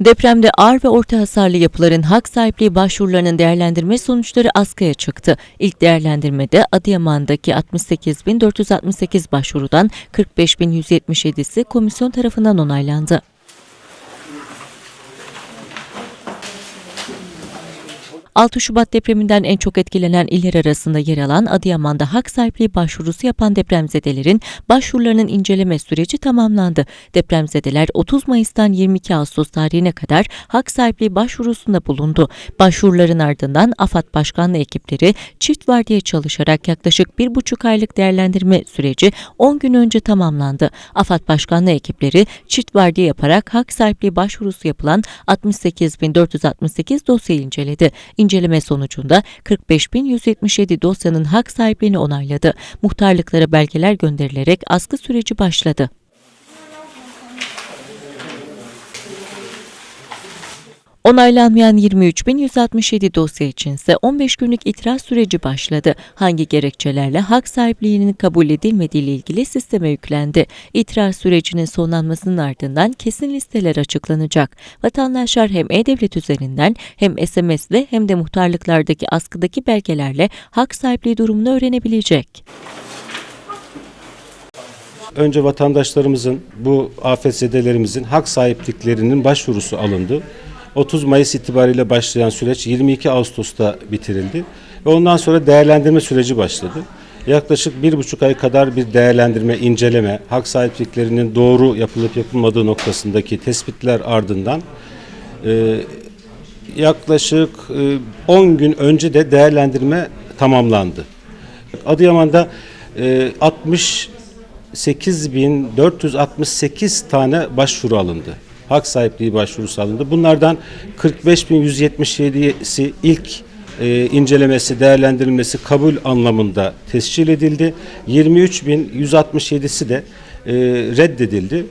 Depremde ağır ve orta hasarlı yapıların hak sahipliği başvurularının değerlendirme sonuçları askıya çıktı. İlk değerlendirmede Adıyaman'daki 68.468 başvurudan 45.177'si komisyon tarafından onaylandı. 6 Şubat depreminden en çok etkilenen iller arasında yer alan Adıyaman'da hak sahipliği başvurusu yapan depremzedelerin başvurularının inceleme süreci tamamlandı. Depremzedeler 30 Mayıs'tan 22 Ağustos tarihine kadar hak sahipliği başvurusunda bulundu. Başvuruların ardından AFAD Başkanlığı ekipleri çift vardiya çalışarak yaklaşık bir buçuk aylık değerlendirme süreci 10 gün önce tamamlandı. AFAD Başkanlığı ekipleri çift vardiya yaparak hak sahipliği başvurusu yapılan 68.468 dosyayı inceledi. İnceleme sonucunda 45.177 dosyanın hak sahipliğini onayladı. Muhtarlıklara belgeler gönderilerek askı süreci başladı. Onaylanmayan 23.167 dosya içinse 15 günlük itiraz süreci başladı. Hangi gerekçelerle hak sahipliğinin kabul edilmediği ile ilgili sisteme yüklendi. İtiraz sürecinin sonlanmasının ardından kesin listeler açıklanacak. Vatandaşlar hem E-Devlet üzerinden hem SMS'le hem de muhtarlıklardaki askıdaki belgelerle hak sahipliği durumunu öğrenebilecek. Önce vatandaşlarımızın, bu afetzedelerimizin hak sahipliklerinin başvurusu alındı. 30 Mayıs itibariyle başlayan süreç 22 Ağustos'ta bitirildi. Ve ondan sonra değerlendirme süreci başladı. Yaklaşık bir buçuk ay kadar bir değerlendirme, inceleme, hak sahipliklerinin doğru yapılıp yapılmadığı noktasındaki tespitler ardından e, yaklaşık e, 10 gün önce de değerlendirme tamamlandı. Adıyaman'da e, 68.468 tane başvuru alındı. Hak sahipliği başvurusu alındı. Bunlardan 45.177'si ilk e, incelemesi, değerlendirilmesi kabul anlamında tescil edildi. 23.167'si de e, reddedildi.